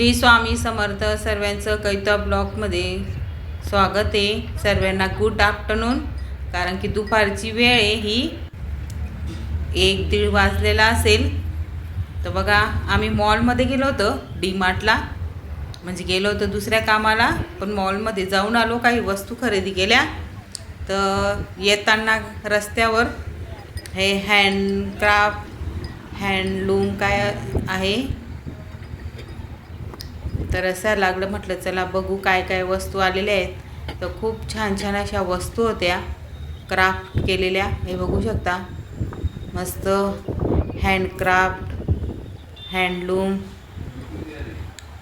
श्री स्वामी समर्थ सर्वांचं कैता ब्लॉकमध्ये स्वागत आहे. सर्वांना गुड आफ्टरनून कारण की दुपारची वेळ आहे ही. एक दीड वाजलेला असेल. तर बघा आम्ही मॉलमध्ये गेलो होतो डी मार्टला म्हणजे गेलो होतो दुसऱ्या कामाला पण मॉलमध्ये जाऊन आलो काही वस्तू खरेदी केल्या. तर येताना रस्त्यावर हे हँडक्राफ्ट हँडलूम काय आहे? तर असं लागलं म्हटलं चला बघू काय काय वस्तू आलेल्या आहेत. तर खूप छान छान अशा वस्तू होत्या क्राफ्ट केलेल्या हे बघू शकता. मस्त हँडक्राफ्ट हँडलूम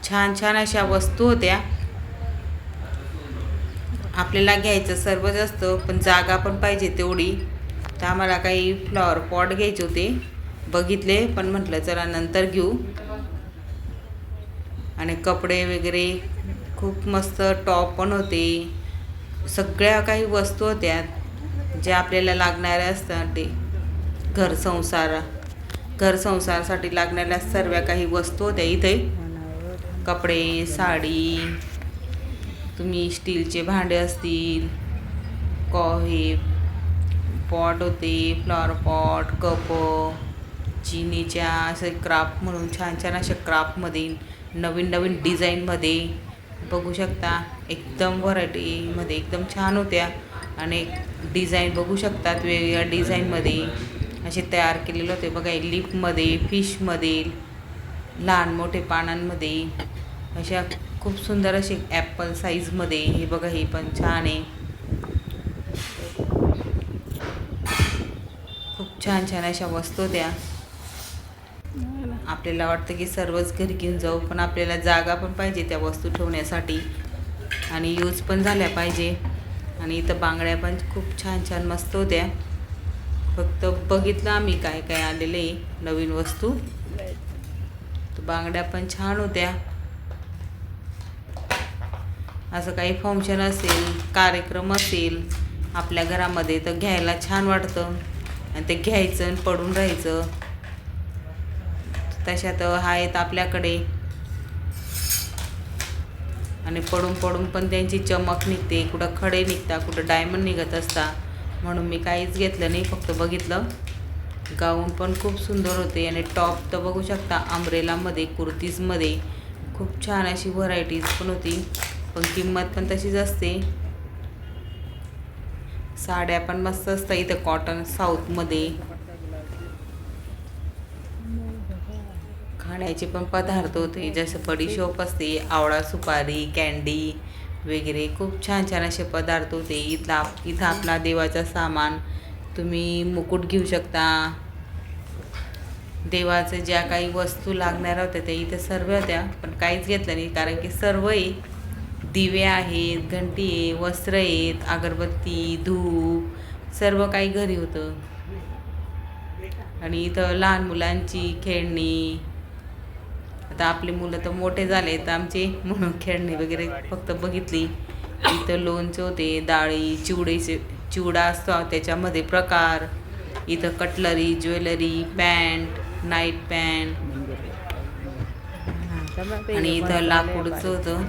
छान छान अशा वस्तू होत्या. आपल्याला घ्यायचं सर्वच असतं पण जागा पण पाहिजे तेवढी. तर आम्हाला काही फ्लॉवर पॉट घ्यायचे होते. बघितले पण म्हटलं चला नंतर घेऊ. आणि कपडे वगैरे खूप मस्त टॉप पण होते. सगळ्या काही वस्तू होत्या. ज्या आपल्याला लागणाऱ्या असतात ते. घर संसार घर संसारासाठी लागणाऱ्या सर्व काही वस्तू होत्या इथे. कपडे साडी तुम्ही स्टीलचे भांडे असतील कॉहे पॉट होते फ्लॉवर पॉट कप चिनीच्या असे क्राफ्ट म्हणून छान छान अशा क्राफ्टमध्ये नवीन नवीन डिझाईनमध्ये बघू शकता. एकदम व्हरायटीमध्ये एकदम छान होत्या. आणि डिझाईन बघू शकतात वेगवेगळ्या डिझाईनमध्ये. असे तयार केलेले होते बघा लिपमध्ये फिशमध्ये लहान मोठे पानांमध्ये. अशा खूप सुंदर असे ॲपल साईजमध्ये. हे बघा हे पण छान आहे. खूप छान छान अशा वस्तू होत्या. आपल्याला वाटतं की सर्वच घरी घेऊन जाऊ पण आपल्याला जागा पण पाहिजे त्या वस्तू ठेवण्यासाठी. आणि यूज पण झाल्या पाहिजे. आणि इथं बांगड्या पण खूप छान छान मस्त होत्या. फक्त बघितलं आम्ही काय काय आलेले नवीन वस्तू. तर बांगड्या पण छान होत्या. असं काही फंक्शन असेल कार्यक्रम असेल आपल्या घरामध्ये तर घ्यायला छान वाटतं. आणि ते घ्यायचं आणि पडून राहायचं. तशात आहेत आपल्याकडे. आणि पडून पडून पण त्यांची चमक निघते. कुठं खडे निघता कुठं डायमंड निघत असता. म्हणून मी काहीच घेतलं नाही फक्त बघितलं. गाऊन पण खूप सुंदर होते आणि टॉप तर बघू शकता अम्ब्रेलामध्ये कुर्तीजमध्ये. खूप छान अशी व्हरायटीज पण होती. पण किंमत पण तशीच असते. साड्या पण मस्त असतात इथं कॉटन साऊथमध्ये खाण्याचे पण पदार्थ होते. जसं बडीशोप असते आवळा सुपारी कॅन्डी वगैरे. खूप छान छान असे पदार्थ होते. इथला इथं आपला देवाचा सामान तुम्ही मुकुट घेऊ शकता. देवाचं ज्या काही वस्तू लागणार होत्या त्या इथं सर्व होत्या. पण काहीच घेतलं नाही कारण की सर्व आहे दिवे आहेत घंटी आहे वस्त्र आहेत अगरबत्ती धूप सर्व काही घरी होतं. आणि इथं लहान मुलांची खेळणी आता आपली मुलं तर मोठे झाले तर आमचे म्हणून खेळणी वगैरे फक्त बघितली. इथं लोणचे होते डाळी चिवडीचे चिवडा असतो त्याच्यामध्ये प्रकार. इथं cutlery jewellery pant night pant. आणि इथं लाकूडचं होतं.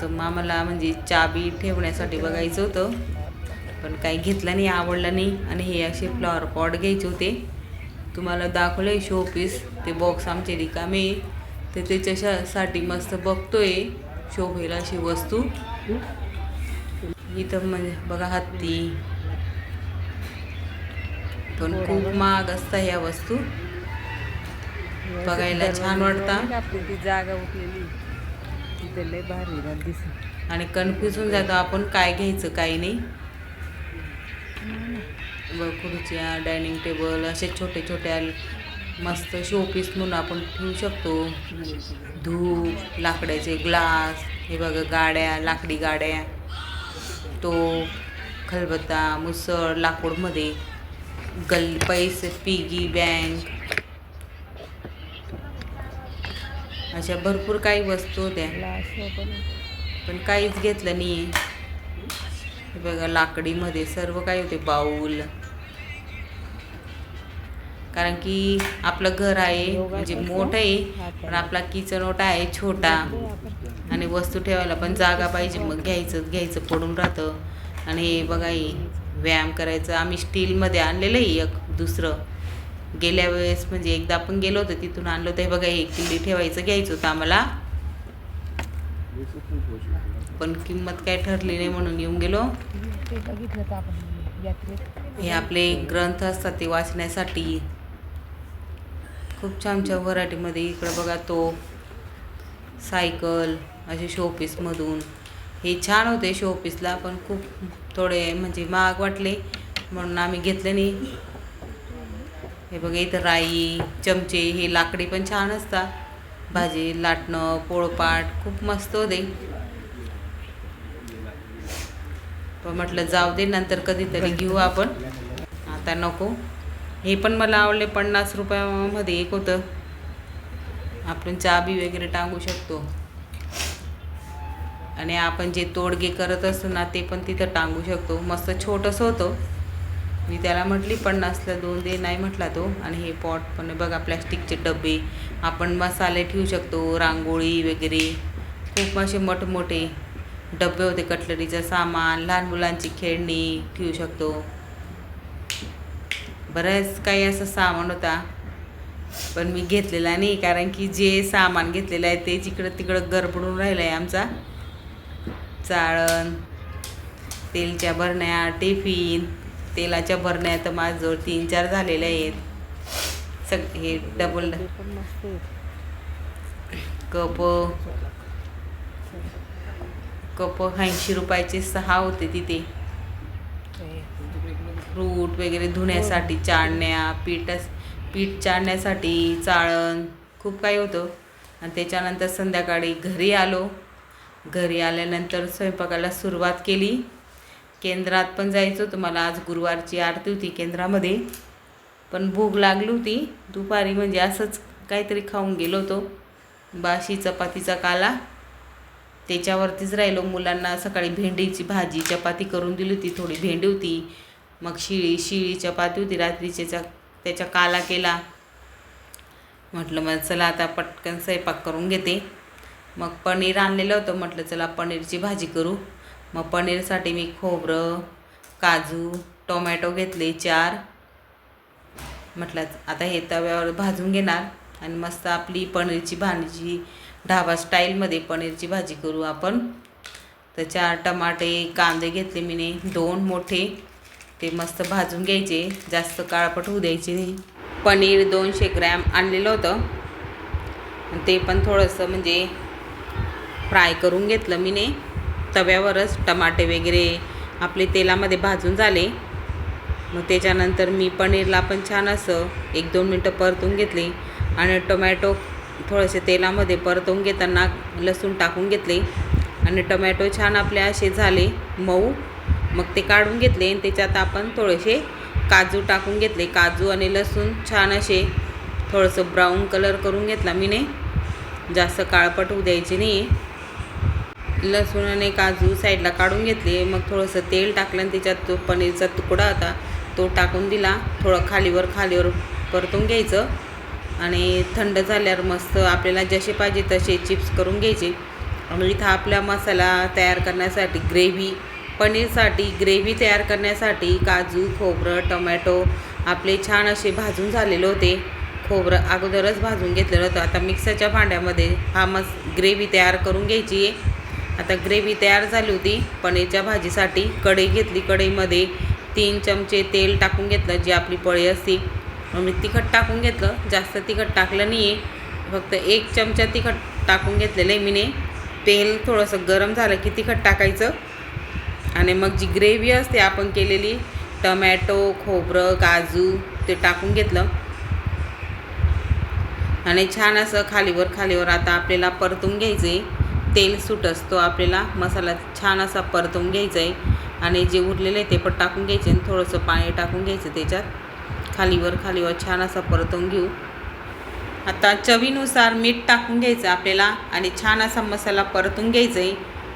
तर मामाला म्हणजे चाबी ठेवण्यासाठी बघायचं होतं. पण काही घेतलं नाही आवडलं नाही. आणि हे असे फ्लॉवर पॉट घ्यायचे होते. तुम्हाला दाखवले शोपीस ते बॉक्स आमचे रिकामे. ते त्याच्यासाठी मस्त बघतोय. शोभेला अशी वस्तू. इथं म्हणजे बघा हत्ती. पण खूप महाग असता ह्या वस्तू. बघायला छान वाटता. जागा उठलेली. भारी आणि कन्फ्यूज होऊन जातो आपण काय घ्यायचं काय नाही. खुर्च्या डायनिंग टेबल असे छोटे छोट्या मस्त शोपीस म्हणून आपण ठेवू शकतो. धूप लाकडाचे ग्लास हे बघा गाड्या लाकडी गाड्या तो खलबत्ता मुसळ लाकूडमध्ये गल पैसे पिगी बँक अशा भरपूर काही वस्तू होत्या. पण पण काहीच घेतलं नाही हे बघा लाकडीमध्ये सर्व काही होते. बाऊल. कारण की आपलं घर आहे म्हणजे मोठं आहे पण आपला किचन ओटा आहे छोटा. आणि वस्तू ठेवायला पण जागा पाहिजे मग घ्यायचं घ्यायचं पडून राहतं. आणि हे बघा हे व्यायाम करायचं. आम्ही स्टीलमध्ये आणलेलं आहे एक दुसरं. गेल्या वेळेस म्हणजे एकदा आपण गेलो होतो तिथून आणलं होतं. हे बघा हे किल्ली ठेवायचं घ्यायचं होतं आम्हाला. पण किंमत काय ठरली नाही म्हणून येऊन गेलो. हे आपले ग्रंथ असतात ते वाचण्यासाठी. खूप छान छान व्हरायटीमध्ये इकडं बघा तो सायकल असे शोपीसमधून हे छान होते शोपीसला पण खूप थोडे म्हणजे महाग वाटले म्हणून आम्ही घेतले नाही. हे बघा इथं राई चमचे हे लाकडी पण छान असतात. भाजी लाटणं पोळपाट खूप मस्त होते. पण म्हटलं जाऊ दे नंतर कधीतरी घेऊ आपण. आता नको. हे पण मला आवडले पन्नास रुपयामध्ये एक होतं. आपण चाबी वगैरे टांगू शकतो. आणि आपण जे तोडगे करत असतो ना ते पण तिथं टांगू शकतो. मस्त छोटंसं होतं. मी त्याला म्हटली पन्नासला दोन दे नाही म्हटला तो. आणि हे पॉट पण बघा प्लॅस्टिकचे डबे. आपण मसाले ठेवू शकतो रांगोळी वगैरे. खूप असे मोठमोठे डबे होते कटलरीचं सामान लहान मुलांची खेळणी ठेवू शकतो. बरंच काही असं सामान होता. पण मी घेतलेला नाही कारण की जे सामान घेतलेलं आहे ते जिकडं तिकडं गरबडून राहिलं आहे आमचा. चाळण तेलच्या भरण्या टिफिन तेलाच्या भरण्या तर माझ्याजवळ तीन चार झालेल्या आहेत. सग हे डबल कप कप ऐंशी रुपयाचे सहा होते तिथे. रूट फ्रूट वगैरे धुण्यासाठी चाळण्या पीठ पीठ चाळण्यासाठी चाळण खूप काही होतं. आणि त्याच्यानंतर संध्याकाळी घरी आलो. घरी आल्यानंतर स्वयंपाकाला सुरुवात केली. केंद्रात पण जायचं. होतं मला आज गुरुवारची आरती होती केंद्रामध्ये. पण भूक लागली होती. दुपारी म्हणजे असंच काहीतरी खाऊन गेलो होतो. बाशी चपातीचा काला. त्याच्यावरतीच राहिलो. मुलांना सकाळी भेंडीची भाजी चपाती करून दिली होती. थोडी भेंडी होती. मग शिळी शिळी चपाती होती. रात्रीच्या त्याच्या काला केला. म्हटलं मग चला आता पटकन स्वयंपाक करून घेते. मग पनीर आणलेलं होतं. म्हटलं चला पनीरची भाजी करू. मग पनीरसाठी मी खोबरं काजू टोमॅटो घेतले चार. म्हटलं आता हे तव्यावर भाजून घेणार आणि मस्त आपली पनीरची भाजी ढाबा स्टाईलमध्ये पनीरची भाजी करू आपण. तर चार टमाटे कांदे घेतले मीने दोन मोठे. ते मस्त भाजून घ्यायचे जास्त काळपट होऊ द्यायचे नाही. पनीर दोनशे ग्रॅम आणलेलं होतं. आणि ते पण थोडंसं म्हणजे फ्राय करून घेतलं मीने. तव्यावरच टमाटे वगैरे आपले तेलामध्ये भाजून झाले. मग त्याच्यानंतर मी पनीरला पण छान असं एक दोन मिनटं परतून घेतले. आणि टोमॅटो थोडेसे तेलामध्ये परतवून घेताना लसूण टाकून घेतले. आणि टोमॅटो छान आपले असे झाले मऊ. मग ते काढून घेतले आणि त्याच्यात आपण थोडेसे काजू टाकून घेतले. काजू आणि लसूण छान असे थोडंसं ब्राऊन कलर करून घेतला मी नाही जास्त काळपट होऊ द्यायचे नाही लसूण आणि काजू साईडला काढून घेतले. मग थोडंसं तेल टाकलं आणि त्याच्यात तो पनीरचा तुकडा होता तो टाकून दिला. थोडं खालीवर खालीवर परतून घ्यायचं. आणि थंड झाल्यावर मस्त आपल्याला जसे पाहिजे तसे चिप्स करून घ्यायचे. आणि इथं आपला मसाला तयार करण्यासाठी ग्रेव्ही पनीरसाठी ग्रेव्ही तयार करण्यासाठी काजू खोबरं टोमॅटो आपले छान असे भाजून झालेले होते. खोबरं अगोदरच भाजून घेतलेलं होतं. आता मिक्सरच्या भांड्यामध्ये हा मस ग्रेव्ही तयार करून घ्यायची आहे. आता ग्रेव्ही तयार झाली होती. पनीरच्या भाजीसाठी कढई घेतली. कढईमध्ये तीन चमचे तेल टाकून घेतलं. जी आपली पळी असते. मी तिखट टाकून घेतलं. जास्त तिखट टाकलं नाही आहे फक्त एक चमचा तिखट टाकून घेतलेलं आहे मीने. तेल थोडंसं गरम झालं की तिखट टाकायचं. आणि मग जी ग्रेव्ही असते आपण केलेली टमॅटो खोबरं काजू ते टाकून घेतलं. आणि छान असं खालीवर खालीवर आता आपल्याला परतून घ्यायचं आहे तेल सुट असतो आपल्याला. मसाला छान असा परतून घ्यायचा आहे आणि जे उरलेलं आहे ते पण टाकून घ्यायचे आणि थोडंसं पाणी टाकून घ्यायचं त्याच्यात. खालीवर खालीवर छान असा परतून घेऊ. आता चवीनुसार मीठ टाकून घ्यायचं आपल्याला आणि छान असा मसाला परतून घ्यायचा आहे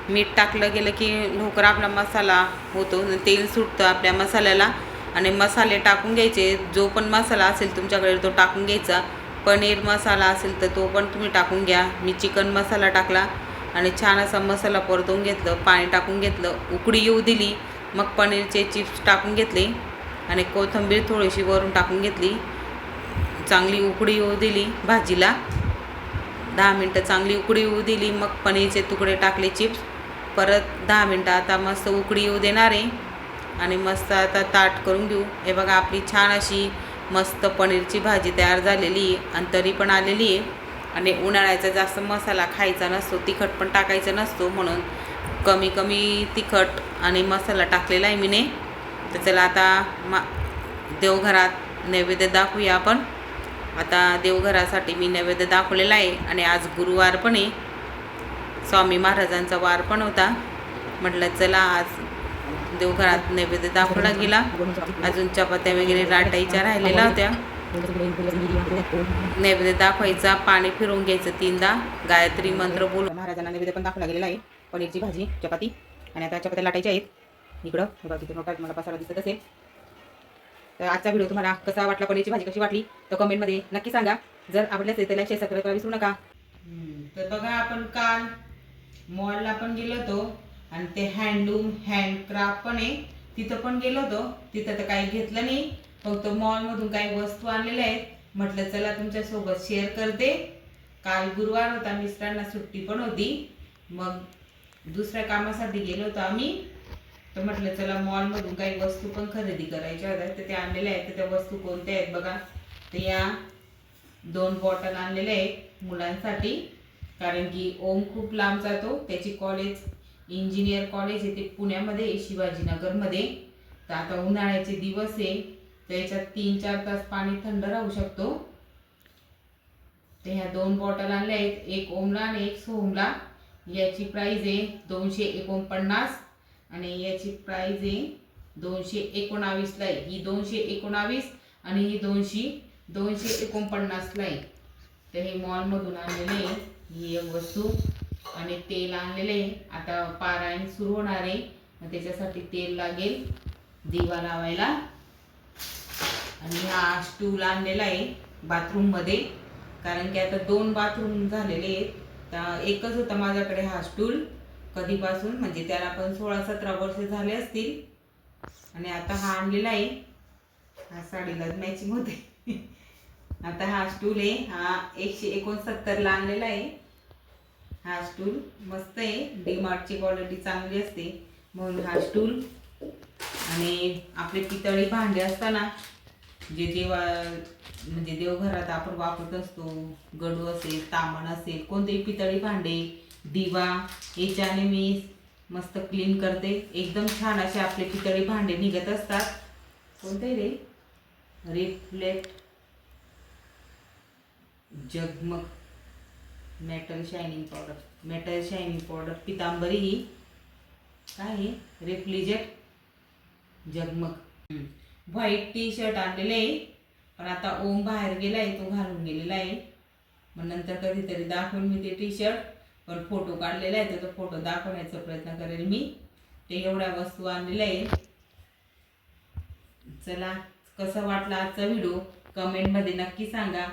मीठ टाकलं गेलं की लवकर आपला मसाला होतो तेल सुटतं आपल्या मसाल्याला. आणि मसाले टाकून घ्यायचे. जो पण मसाला असेल तुमच्याकडे तो टाकून घ्यायचा. पनीर मसाला असेल तर तो पण तुम्ही टाकून घ्या. मी चिकन मसाला टाकला आणि छान असा मसाला परतवून घेतलं पाणी टाकून घेतलं. उकडी येऊ दिली. मग पनीरचे चिप्स टाकून घेतले. आणि कोथिंबीर थोडीशी वरून टाकून घेतली. चांगली उकडी येऊ दिली भाजीला. दहा मिनटं चांगली उकडी येऊ दिली. मग पनीरचे तुकडे टाकले चिप्स. परत दहा मिनटं आता मस्त उकडी येऊ देणार आहे. आणि मस्त आता ताट करून घेऊ. हे बघा आपली छान अशी मस्त पनीरची भाजी तयार झालेली आहे. आणि तरी पण आलेली आहे. आणि उन्हाळ्याचा जास्त मसाला खायचा नसतो तिखट पण टाकायचा नसतो म्हणून कमी कमी तिखट आणि मसाला टाकलेला आहे मीने. तर चला आता मा देवघरात नैवेद्य दाखवूया आपण. आता देवघरासाठी मी नैवेद्य दाखवलेला आहे आणि आज गुरुवार पण आहे. स्वामी महाराजांचा वार पण होता. म्हटलं चला आज देवघरात नैवेद्य दाखवला गेला. अजून चपात्या वगैरे लाटायच्या राहिलेल्या होत्या. नैवेद्य दाखवायचा पाणी फिरवून घ्यायचं तीनदा. गायत्री मंत्र बोल महाराजांना नैवेद्य पण दाखवला गेलेला आहे. पनीरची भाजी चपाती आणि आता चपात्या लाटायच्या आहेत. इकडं. बघा तिथे मोठा मला पसारा दिसत असेल. तर आजचा व्हिडिओ तुम्हाला कसा वाटला पनीरची भाजी कशी वाटली तर कमेंटमध्ये नक्की सांगा. जर आवडल्यास असेल त्याला शेअर सबस्क्राईब करायला विसरू नका. तर बघा आपण काल मॉलला पण गेलो होतो आणि ते हँडलूम हँडक्राफ्ट पण आहे. तिथं पण गेलो होतो. तिथं तर काही घेतलं नाही. फक्त मॉलमधून काही वस्तू आणलेल्या आहेत. म्हटलं चला तुमच्यासोबत शेअर करते. काल गुरुवार होता मिस्टरांना सुट्टी पण होती. मग दुसऱ्या कामासाठी गेलो होतो आम्ही. तर म्हटलं चला मॉलमधून काही वस्तू पण खरेदी करायच्या होत्या तर त्या आणलेल्या आहेत. तर त्या वस्तू कोणत्या आहेत बघा? तर या दोन बॉटल आणलेल्या आहेत मुलांसाठी. कारण की ओम खूप लांब जातो. त्याची कॉलेज इंजिनियर कॉलेज आहे ते पुण्यामध्ये शिवाजीनगरमध्ये. तर आता उन्हाळ्याचे दिवस आहे. तर याच्यात तीन चार तास पाणी थंड राहू शकतो. तर ह्या दोन बॉटल आणल्या आहेत. एक ओमला आणि एक सोहमला. याची प्राईज आहे दोनशे एकोणपन्नास. आणि याची प्राईज आहे दोनशे एकोणावीसला आहे. ही दोनशे एकोणावीस आणि ही दोनशे दोनशे एकोणपन्नासला आहे. तर हे मॉलमधून आणलेले आहे. ही एक वस्तू आणि तेल आणलेले आहे. आता पारायण सुरू होणार आहे. मग त्याच्यासाठी तेल लागेल. दिवा लावायला. आणि हा स्टूल आणलेला आहे बाथरूममध्ये कारण की आता दोन बाथरूम झालेले आहेत. तर एकच होता माझ्याकडे हा स्टूल कधीपासून म्हणजे त्याला पण सोळा सतरा वर्ष झाले असतील. आणि आता हा आणलेला आहे. हा साडीलाच मॅचिंग होते आता हा स्टूल आहे. हा एकशे एकोणसत्तरला आणलेला आहे. हा स्टूल मस्त आहे. डीमार्टची क्वालिटी चांगली असते. म्हणून हा स्टूल आणि आपले पितळी भांडे असताना जे देवा म्हणजे देवघरात आपण वापरत असतो गडू असेल तामण असेल कोणतेही पितळी भांडे दिवा याच्याने मी मस्त क्लीन करते. एकदम छान असे आपले पितळी भांडे निघत असतात. कोणते रे? रिफ्लेक्ट जगमग metal shining powder metal shining powder Pitambari. ही काय आहे रेफ्लिजेट जगमग. व्हाईट टी शर्ट आणलेलं आहे. पण आता ओम बाहेर गेला आहे तो घालून गेलेला आहे. मग नंतर कधीतरी दाखवून मी ते टी शर्ट पण फोटो काढलेला आहे त्याचा तो फोटो दाखवण्याचा प्रयत्न करेल मी. ते एवढ्या वस्तू आणलेल्या आहे चला कसं वाटला आजचा व्हिडिओ कमेंटमध्ये नक्की सांगा.